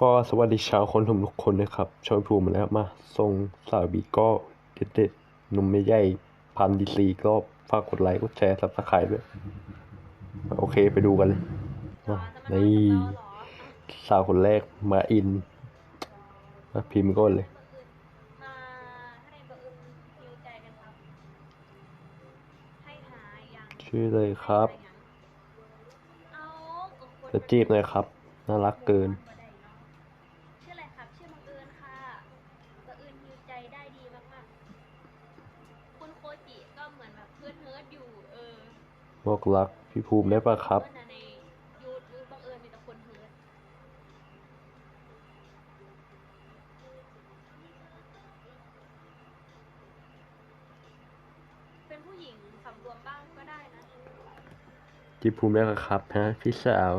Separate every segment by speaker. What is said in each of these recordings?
Speaker 1: ก็สวัสดีชาวคนทุกคนนะครับชอยภูมิมาแล้วมาส่งสาวบีก็เด็ดๆหนุ่มไม่ใหญ่พันดีซีก็ฝากกดไลค์กดแชร์สับสไครต์ด้วยโอเคไปดูกันเลยมานี่สาวคนแรกมาอินมาพิมพ์ก่อนเลยชื่อเลยครับ จะจีบหน่อยครับ น่ารักเกิน
Speaker 2: บอกรั
Speaker 1: กพี่ภูมิได้ปะครับ
Speaker 2: เพื่อนน่ะในยูทูบบังเอิญมีแต่คนเฮิร์ตเป็นผู้หญิงสำรวมบ้างก็ได้นะ
Speaker 1: พี่ภูมิได้ปะครับฮะพี่สาว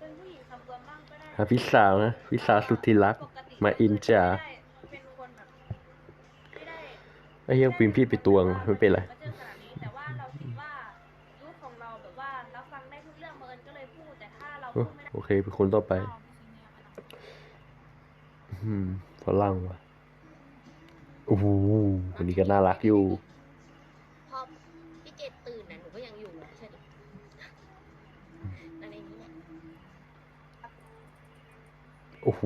Speaker 2: เป็นผู้หญิงสำรวมบ้างก็ได้
Speaker 1: ฮะพี่สาวนะพี่สาวสุดที่รัก
Speaker 2: ปกติ
Speaker 1: มาอินจ๋า
Speaker 2: ไม่ได้เป็นคนแบบไม่ได้
Speaker 1: ไอ้เหี้ยังพิมพ์พี่ไปตวงไม่เป็นไร โอเคเป็นคนต่อไปอืมฝรั่งว่ะโอ้โหคนนี้ก็น่ารักอยู่
Speaker 2: พอพี่เกดตื่นนะหนูก็ยังอยู่นะใช่ดินั่นเองนี่แหละ
Speaker 1: โอ้โห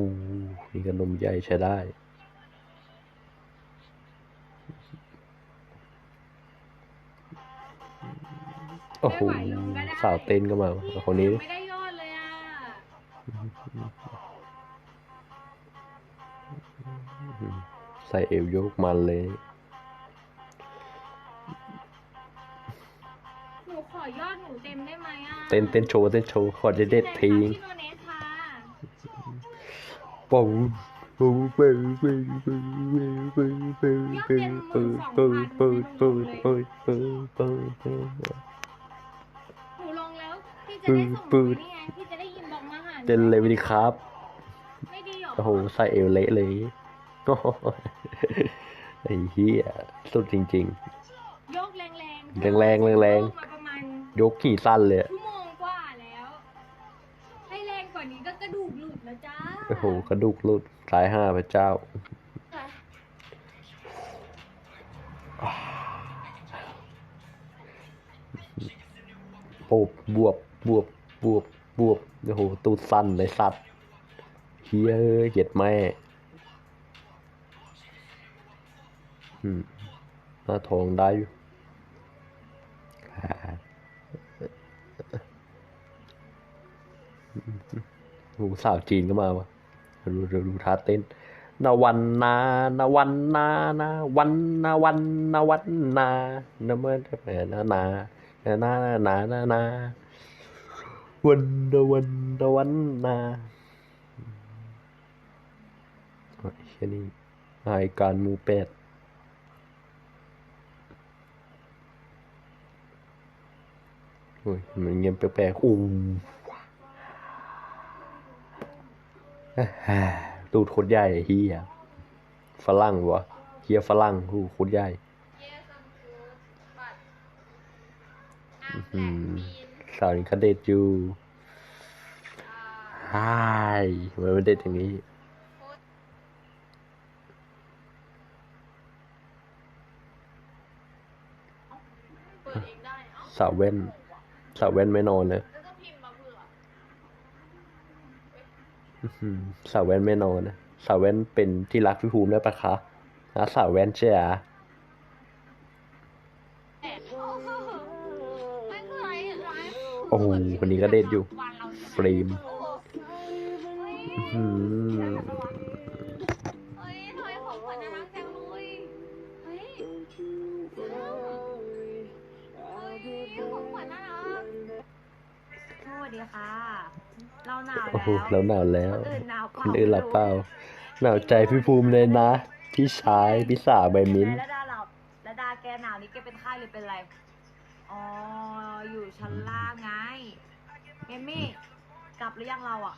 Speaker 1: นี่ก็นมใหญ่ใช้ได้โอ้โหสาวเต้นก็มาคนนี้
Speaker 2: ไม่ได้
Speaker 1: ใส่เอวโยกมันเลย
Speaker 2: หนูขอยอดหนูเต็มได้ไหมอะ
Speaker 1: เต้นเต้นโชว์เต้นโชว์ขอจะเด็ดที
Speaker 2: พี่โนเนสค่ะ
Speaker 1: ป่องปูเปิดเปิดเปิดเปิดเปิดเปิดเปิดเปิดเปิดเปิดเปิดเปิดเปิดเปิด
Speaker 2: หนูลงแล้วพี่จะได้ส่ง
Speaker 1: ปืด
Speaker 2: นี่ไงพี่จะได้ยินบอกมาหาหนู
Speaker 1: เต้นเลยดีครับ
Speaker 2: ไม่ดีหรอ
Speaker 1: โอ้โหใส่เอวเละเลยโอ้โห ไอ้เหี้ยสุดจริง
Speaker 2: ยกแรงแรง
Speaker 1: แรงๆแรงๆ
Speaker 2: ยกมาประมาณ
Speaker 1: ๆ ยกขี่สั้นเลยอะ
Speaker 2: ชั่วโมงกว่าแล้วให้แรงกว่านี้ก็กระดูกหลุดแล้วจ้า
Speaker 1: โอ้โหกระดูกหลุดสายห้าพระเจ้า โอ้บวบบวบบวบบวบโอ้โหตูดสั้นเลยสัตว์เฮียเอ้ยเหยียดแม่ อืมน้าทองได้อยู่อ่าโอ้สาวจีนก็มาวะดูดูดูท่าเต้นนาวันนานาวันนานาวันนาวันนาวันนานาเมื่อแม่นานานานานานานาวันนาวันนาวันนาโอ้ยแค่นี้รายการมูเป็ด อ้ยมันเงียบแปลกๆอู้อ่าตูดโคตรใหญ่ไอ้เฮียฝรั่งวะเฮียฝรั่งหูโคตรใหญ่
Speaker 2: เยซังคูบัต
Speaker 1: อืมสาวนี้เขาเด็ดอยู่ไฮทำไมมันเด็ดอย่างนี้
Speaker 2: เปิดเองได้เอ้า
Speaker 1: สาวแว่น สาวแว่นไม่นอนเลย
Speaker 2: แล้วก็พิมพ์มาเผื่อ
Speaker 1: อื้อหือสาวแว่นไม่นอนนะสาวแว่นเป็นที่รักพี่ภูมิได้ปะคะนะสาวแว่นเจ้า
Speaker 2: แอบโอ้โหไม่เคยเห็นไหม
Speaker 1: โอ้โหคนนี้ก็เด็ดอยู่
Speaker 2: วันเรา
Speaker 1: ฟรีม
Speaker 3: ค่ะ เราหนาว
Speaker 1: โอ้โห
Speaker 3: แล้ว
Speaker 1: แล้วหนาวแล้ว
Speaker 3: คนอื่นหนาวเป
Speaker 1: ค
Speaker 3: ล่าน
Speaker 1: อื่นหลับเปล่า หนาวใจพี่ภูมิเลยนะ พี่ชายพี่สาวใบมิ้นท์
Speaker 3: แล้วดาหลับแล้วดาแกหนาวนี่แกเป็นไข้หรือเป็นอะไร อ๋อ อยู่ชั้นล่างไง เมมี่ กลับหรือยังเราอะ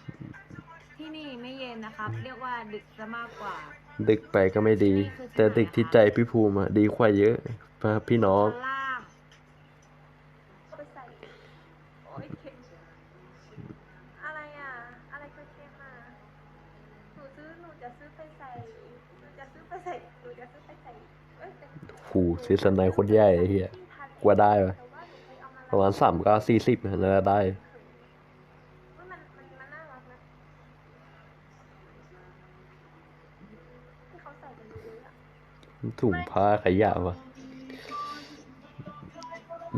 Speaker 3: ที่นี่ไม่เย็นนะครับ เรียกว่าดึกซะมากกว่า
Speaker 1: ดึกไปก็ไม่ดี แต่ดึกที่ใจพี่ภูมิอะดีกว่าเยอะพี่น้อง
Speaker 3: ชั้นล่าง
Speaker 2: เอาไปใส่โอ๊ยเค็มอะไรอะ อะไรก็เค็มอะ ซื้อไปใส่หนูจะ ซื้อไปใส่หนูจะซื้อไปใส่เอ้ยแต่
Speaker 1: กูซีซันไนคนใหญ่ไอ้เฮียกว่าได้ปะ
Speaker 2: แต่ว่าหนูเคยเอามา
Speaker 1: ประมาณสามก็สี่สิบน่าจะได้
Speaker 2: เฮ้ยมันมันมันน่ารักนะที่เขาใส่กันเยอะๆอะ
Speaker 1: ถุงผ้าขยะวะ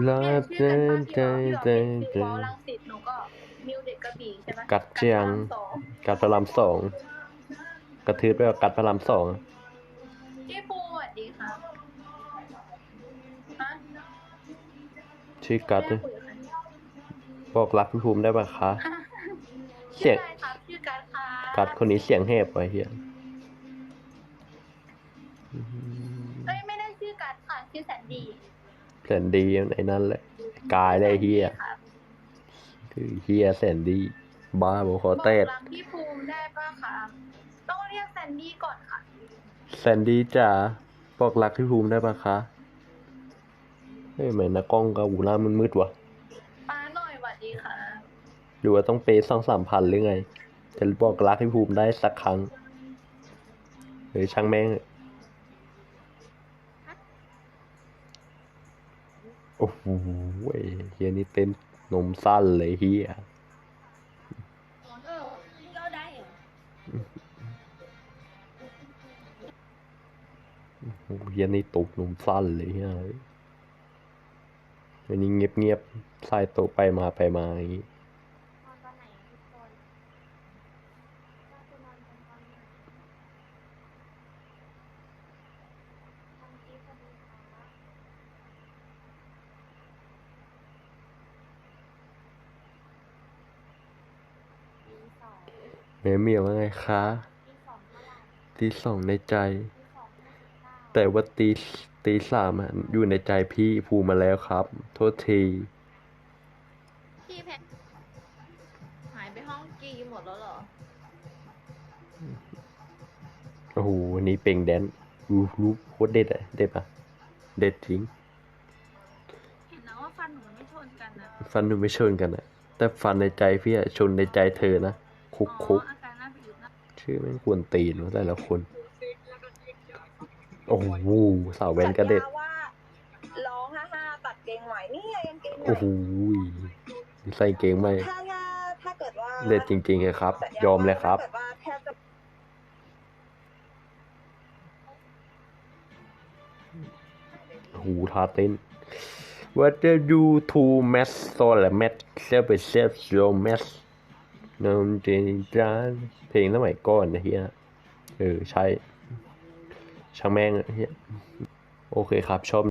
Speaker 1: ลา
Speaker 4: เนี่ย
Speaker 1: เจ
Speaker 4: ชื่อนกันป้า
Speaker 1: เจ
Speaker 4: ที่
Speaker 1: น
Speaker 4: เรา
Speaker 1: เจ
Speaker 4: ที่
Speaker 1: น
Speaker 4: เราลังสิตหนูก็มิวเด็กกระบี่ใช่ไหม
Speaker 1: กัดเจียง
Speaker 4: กัดพระรามสอง
Speaker 1: กัดพระรามสอง กระทืบไปกับกัดพระรามสอง
Speaker 4: พี่ปูสวัสดีครับฮะ
Speaker 1: ชื่อกัด
Speaker 4: แม่
Speaker 1: เนี่ย
Speaker 4: คุยกับใคร
Speaker 1: บอกรักพี่ภูมิได้ปะคะ เสี
Speaker 4: ชื่
Speaker 1: ย
Speaker 4: องอะไรครับชื่อกัดค่ะ
Speaker 1: กัดคนนี้เสียงแหบไปเฮีย
Speaker 4: เอ้ยไม่ได้ชื่อกัดค่ะชื่อแสนดี
Speaker 1: แสนดีไอ้นั่นแหละกายได้เฮีย
Speaker 4: ครับ
Speaker 1: คือเฮียแสนดี บ้าบอกขอ
Speaker 4: บอก
Speaker 1: เตด
Speaker 4: รักพี่ภูมิได้ป่ะคะต้องเรียกแสนดีก่อนค่ะ
Speaker 1: แสนดีจ๋าบอกรักพี่ภูมิได้ปะคะเฮ้ยเหมือนนะกล้องกับหูหน้ามันมืดๆวะ
Speaker 4: ป้าหน่อยสวัสดีค่ะ
Speaker 1: หรือว่าต้องเปย์สองสามพันหรือไง จะบอกรักพี่ภูมิได้สักครั้งเฮ้ยช่างแม่งเถอะโอ้โหเฮียนี่เต้นนมสั้นเลยเฮีย
Speaker 2: เฮี
Speaker 1: ยนี่ตกนมสั้นเลยเฮียอันนี้เงียบเงียบๆสายโตะไปมาไปมาอย่างงี้
Speaker 2: นอนตอนไหนทุกคนเราจะนอนกันตอนไหนทำคลิปสวัสดีค่ะตีสอง
Speaker 1: แม่เมียว่าไงคะ
Speaker 2: ตีสองเท่าไหร่
Speaker 1: ตีสองในใจ แต่ว่าตีตีสามอะอยู่ในใจพี่ภูมิมาแล้วครับ โทษที
Speaker 3: พี่เพชรหายไปห้องกีหมดแล้วเหรอ
Speaker 1: โอ้โหวันนี้เป่งแดนรูรูโคตรเด็ดอะเด็ดปะเด็ดจริง
Speaker 3: เห็นนะว่าฟันหนูมันไม่ชนกันนะ
Speaker 1: ฟันหนูไม่ชนกันอะแต่ฟันในใจพี่อะชนในใจเธอนะคุก
Speaker 3: อ๋อ
Speaker 1: คุก
Speaker 3: อาการน่าไปอยู่นะ
Speaker 1: ชื่อแม่งกวนตีนวะแต่ละคน โอ้โหสาวแวนกระเด็ด
Speaker 4: สัญญาว่าร้องฮ่าฮ่าตัดเกงไหวนี่ไงยังเกงไหว
Speaker 1: โอ้โหใส่เกงไม่
Speaker 4: ถ้าถ้าถ้าเกิดว่า
Speaker 1: เด็ดจริงๆเลยครับ
Speaker 4: สัญญาย
Speaker 1: อมเลยครับ
Speaker 4: ถ้าเกิดว่าแทบจะ
Speaker 1: หูท่าเต้น What do you to match so และ match self self show match น้ำจริงจ้าเพลงสมัยก่อนนะเฮียเออ ใช่ ช่างแม่งเฮียโอเคครับชอบ